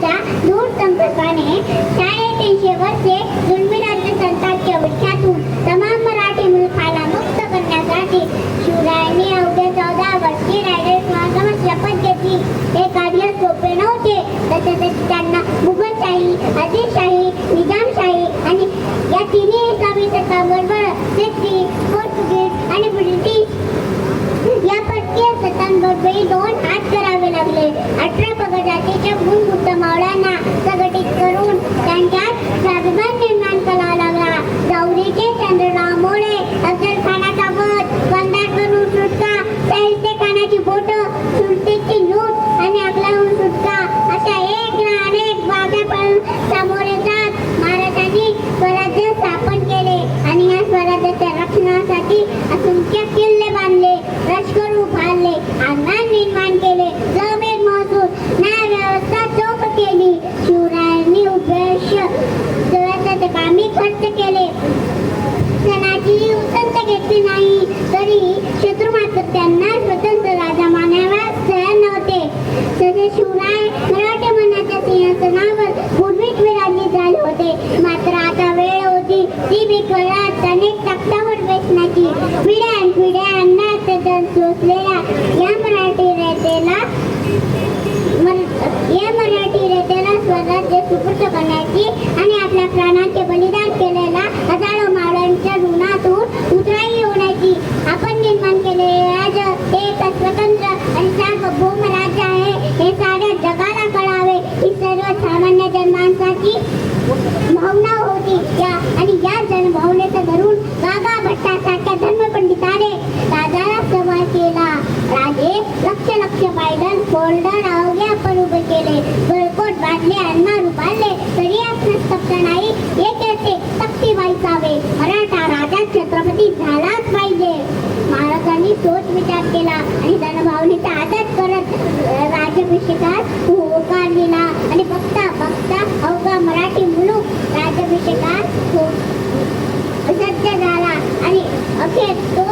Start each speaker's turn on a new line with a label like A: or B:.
A: इंग्रजांच्या दूर संपर्काने साडेतीनशे वर्षे जुलमी राज्य संतांच्या विख्यातून तमाम मराठी मुलखाला मुक्त करण्यासाठी शिवरायांनी अवघ्या चौदा वर्षी रायगड सिंहासनावर शपथ घेतली हे कार्य सोपे नव्हते. तसेच त्यांना मुघलशाही आदिलशाही निजामशाही आणि या तिन्ही इस्लामी सत्तांबरोबर सिद्धी पोर्तुगीज आणि ब्रिटिश या परकीय सत्तांबरोबरही दोन सामोरे जात महाराजांनी स्वराज्य स्थापन केले आणि या स्वराज्याच्या सोसलेल्या या मराठी रयतेला या मराठी रयतेला स्वराज्य सुपूर्त करण्याची आणि आपल्या प्राणाचे बलिदान केलेला हजारो मावळ्यांच्या ऋणातून उतराई होण्याची आपण निर्माण केलेले राज्य हे एक स्वतंत्र आणि सार्वभौम राज्य आहे. हे साऱ्या जगाला कळावे. ही सर्व सामान्य जन्मांसाठी भावना होती या आणि या जनभावनेचा धरून गागा भट्टासारख्या धर्मपंडिताने राजाला सवाल केला राजे लक्ष लक्ष पायदन फोल्डर अवघे आपण उभे केले. बळकोट बांधले अन्नार उभारले तरी आपणास तप्त नाही. एक येते तप्ती व्हायचावे. मराठा राजा छत्रपती झालाच पाहिजे. महाराजांनी सोच विचार केला आणि जनभावनेचा आदर करत अं, राज्याभिषेकात होकार दिला. आणि बघता बघता अवघा मराठी मुलूक राज्याभिषेकात सज्ज झाला. आणि अखेर तो